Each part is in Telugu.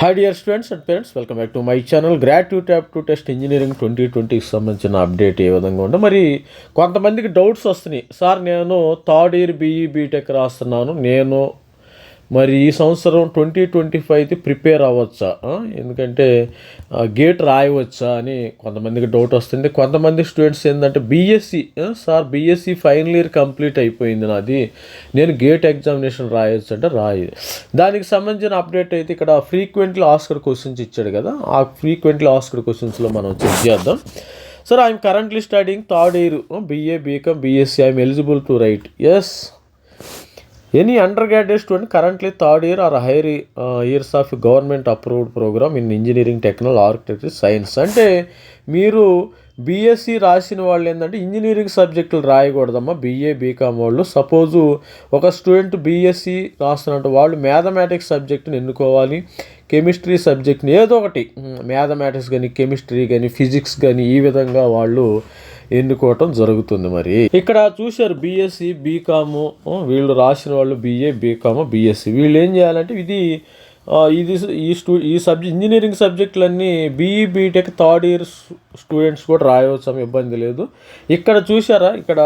Hi dear students and parents welcome back to my channel graduate aptitude test engineering twenty ట్వంటీకి సంబంధించిన అప్డేట్ ఏ విధంగా ఉంటే మరి కొంతమందికి డౌట్స్ వస్తున్నాయి. సార్ నేను థర్డ్ ఇయర్ బీఈ బీటెక్ రాస్తున్నాను. నేను మరి ఈ సంవత్సరం ట్వంటీ ట్వంటీ ఫైవ్కి ప్రిపేర్ అవ్వచ్చా? ఎందుకంటే ఆ, గేట్ రాయవచ్చా అని కొంతమందికి డౌట్ వస్తుంది. కొంతమంది స్టూడెంట్స్ ఏంటంటే BSc sir BSc final year complete అయిపోయింది నాది. నేను గేట్ ఎగ్జామినేషన్ రాయొచ్చు అంటే రాయదు దానికి సంబంధించిన అప్డేట్ అయితే ఇక్కడ ఫ్రీక్వెంట్లీ ఆస్కర్ క్వశ్చన్స్ ఇచ్చాడు కదా. ఆ ఫ్రీక్వెంట్లీ ఆస్కర్ క్వశ్చన్స్లో మనం చెక్ చేద్దాం. Sir I'm currently studying third year BA BCom BSc I'm eligible to write as any under graduate student currently third year or higher years of government approved program in engineering technology architecture science అంటే మీరు బీఎస్సీ రాసిన వాళ్ళు ఏంటంటే ఇంజనీరింగ్ సబ్జెక్టులు రాయకూడదమ్మా. బీఏ బీకామ్ వాళ్ళు. సపోజు ఒక స్టూడెంట్ బీఎస్సీ రాస్తున్నట్టు వాళ్ళు మ్యాథమెటిక్స్ సబ్జెక్ట్ని ఎన్నుకోవాలి. కెమిస్ట్రీ సబ్జెక్ట్ని ఏదో ఒకటి. మ్యాథమెటిక్స్ కానీ కెమిస్ట్రీ కానీ ఫిజిక్స్ కానీ ఈ విధంగా వాళ్ళు ఎన్నుకోవటం జరుగుతుంది మరి. ఇక్కడ చూశారు బీఎస్సీ బీకాము వీళ్ళు రాసిన వాళ్ళు బీఏ బీకాము బీఎస్సీ వీళ్ళు ఏం చేయాలంటే ఇది ఇది ఈ స్టూ ఈ subject engineering సబ్జెక్టులన్నీ BE BTech third year students కూడా రాయవచ్చు ఇబ్బంది లేదు. ఇక్కడ చూసారా ఇక్కడ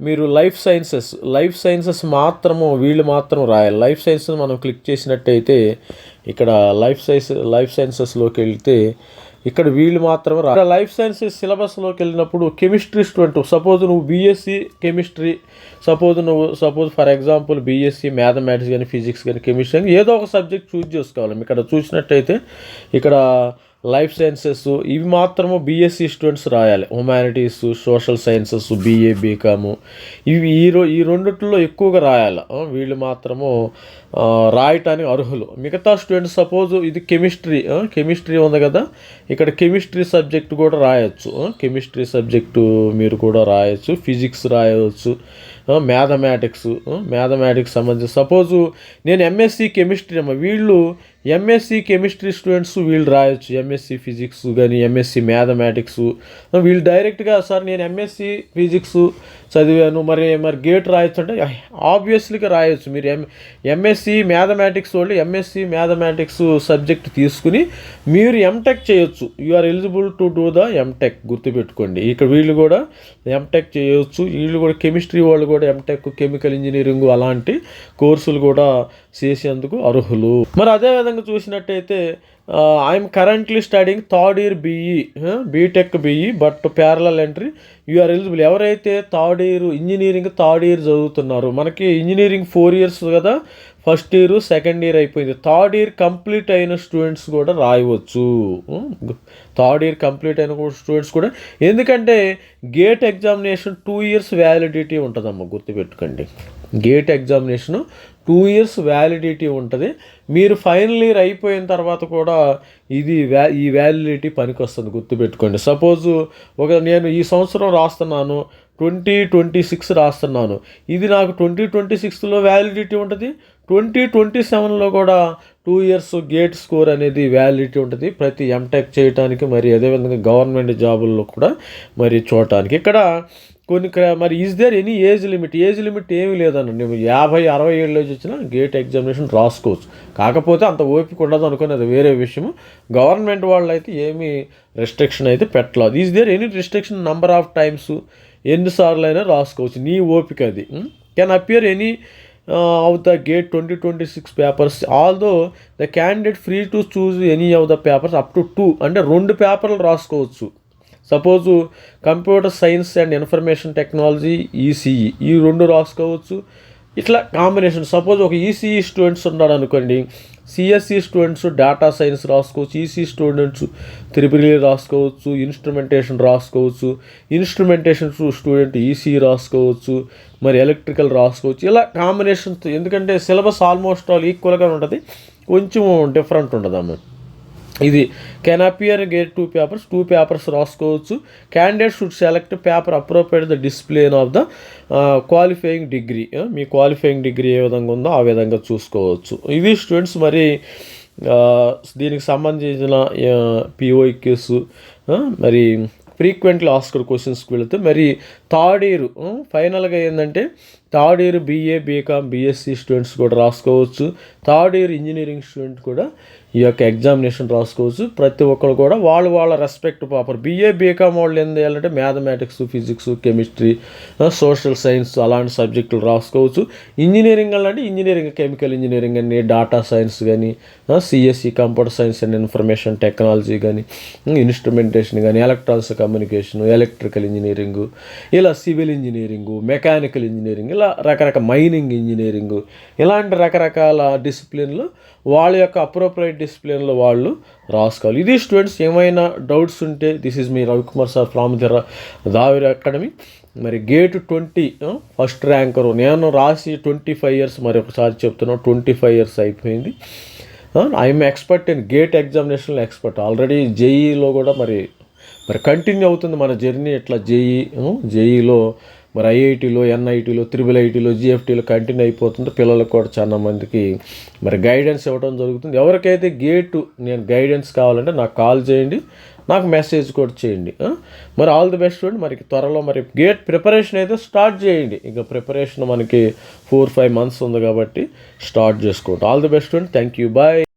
మీరు లైఫ్ సైన్సెస్ లైఫ్ సైన్సెస్ మాత్రము వీళ్ళు మాత్రం రాయాలి. లైఫ్ సైన్సెస్ మనం క్లిక్ చేసినట్టయితే ఇక్కడ లైఫ్ సైన్స్ లైఫ్ సైన్సెస్లోకి వెళ్తే ఇక్కడ వీళ్ళు మాత్రమే రా లైఫ్ సైన్సెస్ సిలబస్లోకి వెళ్ళినప్పుడు కెమిస్ట్రీ స్టూడెంట్ సపోజ్ నువ్వు బీఎస్సీ కెమిస్ట్రీ సపోజ్ నువ్వు suppose for example BSc mathematics కానీ ఫిజిక్స్ కానీ కెమిస్ట్రీ కానీ ఏదో ఒక సబ్జెక్ట్ చూజ్ చేసుకోవాలి. ఇక్కడ చూసినట్టయితే ఇక్కడ లైఫ్ సైన్సెస్ ఇవి మాత్రము బీఎస్సీ స్టూడెంట్స్ రాయాలి. Humanities social sciences BA BCom ఇవి ఈ రో ఈ రెండిట్లో ఎక్కువగా రాయాలి. వీళ్ళు మాత్రము రాయటానికి అర్హులు. మిగతా స్టూడెంట్స్ సపోజ్ ఇది కెమిస్ట్రీ కెమిస్ట్రీ ఉంది కదా ఇక్కడ కెమిస్ట్రీ సబ్జెక్ట్ కూడా రాయొచ్చు. కెమిస్ట్రీ సబ్జెక్టు మీరు కూడా రాయొచ్చు. ఫిజిక్స్ రాయవచ్చు మ్యాథమెటిక్స్ మ్యాథమెటిక్స్ సంబంధించి. సపోజు నేను ఎంఎస్సి కెమిస్ట్రీ అమ్మ వీళ్ళు ఎంఎస్సి కెమిస్ట్రీ స్టూడెంట్స్ వీళ్ళు రాయొచ్చు. ఎంఎస్సి ఫిజిక్స్ కానీ ఎంఎస్సి మ్యాథమెటిక్స్ వీళ్ళు డైరెక్ట్గా సార్ నేను ఎంఎస్సి ఫిజిక్స్ చదివాను. మరి మరి గేట్ రాయొచ్చు అంటే ఆబ్వియస్లీగా రాయొచ్చు. మీరు ఎం ఎంఎస్సి మ్యాథమెటిక్స్ వాళ్ళు ఎంఎస్సి మ్యాథమెటిక్స్ సబ్జెక్ట్ తీసుకుని మీరు ఎంటెక్ చేయొచ్చు. You are eligible to do the MTech గుర్తుపెట్టుకోండి. ఇక్కడ వీళ్ళు కూడా ఎంటెక్ చేయొచ్చు. వీళ్ళు కూడా కెమిస్ట్రీ వాళ్ళు కూడా ఎంటెక్ కెమికల్ ఇంజనీరింగ్ అలాంటి కోర్సులు కూడా చేసేందుకు అర్హులు. మరి అదే విధంగా చూసినట్టయితే I'm currently studying third year BE BTech BE but parallel entry you're eligible ఎవరైతే third year engineering third year చదువుతున్నారు మనకి ఇంజనీరింగ్ ఫోర్ ఇయర్స్ కదా ఫస్ట్ ఇయర్ సెకండ్ ఇయర్ అయిపోయింది. థర్డ్ ఇయర్ కంప్లీట్ అయిన స్టూడెంట్స్ కూడా రాయవచ్చు. థర్డ్ ఇయర్ కంప్లీట్ అయిన స్టూడెంట్స్ కూడా. ఎందుకంటే GATE examination two years validity ఉంటుందమ్మా గుర్తుపెట్టుకోండి. GATE examination two years validity ఉంటుంది. మీరు ఫైనల్ ఇయర్ అయిపోయిన తర్వాత కూడా ఇది వ్యా ఈ వ్యాలిడిటీ పనికి వస్తుంది గుర్తుపెట్టుకోండి. సపోజు ఒక నేను ఈ సంవత్సరం రాస్తున్నాను ట్వంటీ ట్వంటీ సిక్స్ రాస్తున్నాను. ఇది నాకు ట్వంటీ ట్వంటీ సిక్స్లో వ్యాలిడిటీ ఉంటుంది ట్వంటీ ట్వంటీ సెవెన్లో కూడా టూ ఇయర్స్ గేట్ స్కోర్ అనేది వ్యాలిడిటీ ఉంటుంది. ప్రతి ఎంటెక్ చేయడానికి మరి అదేవిధంగా గవర్నమెంట్ జాబుల్లో కూడా మరి చూడటానికి. ఇక్కడ కొన్ని మరి is there any age limit age limit ఏమీ లేదన్న. నువ్వు యాభై అరవై ఏళ్ళు వచ్చినా గేట్ ఎగ్జామినేషన్ రాసుకోవచ్చు. కాకపోతే అంత ఓపిక ఉండదు అనుకునేది వేరే విషయము. గవర్నమెంట్ వాళ్ళు అయితే ఏమీ రెస్ట్రిక్షన్ అయితే పెట్టలేదు. Is there any restriction number of times ఎన్నిసార్లు అయినా రాసుకోవచ్చు. నీ ఓపిక అది. Can appear any of the GATE twenty twenty six papers although the candidate free to choose any of the papers up to two అంటే రెండు పేపర్లు రాసుకోవచ్చు. Suppose computer science and information technology ECE ఈ రెండు రాసుకోవచ్చు. ఇట్లా కాంబినేషన్. సపోజ్ ఒక ఈసీఈ స్టూడెంట్స్ ఉన్నాడు అనుకోండి. సిఎస్సి స్టూడెంట్స్ డేటా సైన్స్ రాసుకోవచ్చు. ఈసీ స్టూడెంట్స్ త్రిపురి రాసుకోవచ్చు. ఇన్స్ట్రుమెంటేషన్ రాసుకోవచ్చు. ఇన్స్ట్రుమెంటేషన్ స్టూడెంట్ ఈసీ రాసుకోవచ్చు. మరి ఎలక్ట్రికల్ రాసుకోవచ్చు. ఇలా కాంబినేషన్స్. ఎందుకంటే సిలబస్ ఆల్మోస్ట్ ఆల్ ఈక్వల్గా ఉంటుంది. కొంచెం డిఫరెంట్ ఉంటుంది అన్నమాట ఇది can appear GATE two papers two papers రాసుకోవచ్చు. Candidate should select paper appropriate the discipline of the qualifying degree me qualifying degree ఏ విధంగా ఉందో ఆ విధంగా చూసుకోవచ్చు. ఇది స్టూడెంట్స్ మరి దీనికి సంబంధించిన పిఓఈక్యూస్ మరి ఫ్రీక్వెంట్లీ ఆస్కర్ క్వశ్చన్స్కి వెళితే మరి థర్డ్ ఇయర్ ఫైనల్గా ఏంటంటే third year BA BCom BSc students కూడా రాసుకోవచ్చు. థర్డ్ ఇయర్ ఇంజనీరింగ్ స్టూడెంట్ కూడా ఈ యొక్క ఎగ్జామినేషన్ రాసుకోవచ్చు. ప్రతి ఒక్కరు కూడా వాళ్ళు వాళ్ళ రెస్పెక్ట్ పాపర్ బీఏ బీకామ్ వాళ్ళు ఏం చేయాలంటే mathematics physics chemistry social science అలాంటి సబ్జెక్టులు రాసుకోవచ్చు. ఇంజనీరింగ్ అంటే ఇంజనీరింగ్ కెమికల్ ఇంజనీరింగ్ అని డాటా సైన్స్ కానీ CSC computer science and information technology కానీ ఇన్స్ట్రుమెంటేషన్ కానీ ఎలక్ట్రానిక్స్ కమ్యూనికేషన్ ఎలక్ట్రికల్ ఇంజనీరింగ్ ఇలా సివిల్ ఇంజనీరింగు మెకానికల్ ఇంజనీరింగ్ ఇలా రకరకాల మైనింగ్ ఇంజనీరింగు ఇలాంటి రకరకాల డిసిప్లిన్లు వాళ్ళ యొక్క అప్రోప్రియట్ డిసిప్లిన్లో వాళ్ళు రాసుకోవాలి. ఇది స్టూడెంట్స్ ఏమైనా డౌట్స్ ఉంటే this is me Ravikumar sir from the దావిర్ academy మరి గేట్ ట్వంటీ ఫస్ట్ ర్యాంకరు నేను రాసి ట్వంటీ ఫైవ్ ఇయర్స్ మరి ఒకసారి చెప్తున్నాను ట్వంటీ ఫైవ్ ఇయర్స్ అయిపోయింది ఐఎమ్ ఎక్స్పర్ట్ ఇన్ గేట్ ఎగ్జామినేషన్లో ఎక్స్పర్ట్ ఆల్రెడీ జేఈలో కూడా మరి మరి కంటిన్యూ అవుతుంది మన జర్నీ ఇట్లా జేఈ జేఈలో మరి ఐఐటీలో ఎన్ఐటీలో త్రిబుల్ ఐటీలో జిఎఫ్టీలో కంటిన్యూ అయిపోతుంది పిల్లలకు కూడా చాలా మందికి మరి గైడెన్స్ ఇవ్వడం జరుగుతుంది. ఎవరికైతే గేటు నేను గైడెన్స్ కావాలంటే నాకు కాల్ చేయండి నాకు మెసేజ్ కూడా చేయండి మరి ఆల్ ది బెస్ట్ అండి. మరి త్వరలో మరి గేట్ ప్రిపరేషన్ అయితే స్టార్ట్ చేయండి. ఇంకా ప్రిపరేషన్ మనకి ఫోర్ ఫైవ్ మంత్స్ ఉంది కాబట్టి స్టార్ట్ చేసుకోండి. ఆల్ ది బెస్ట్ అండి. Thank you. బాయ్.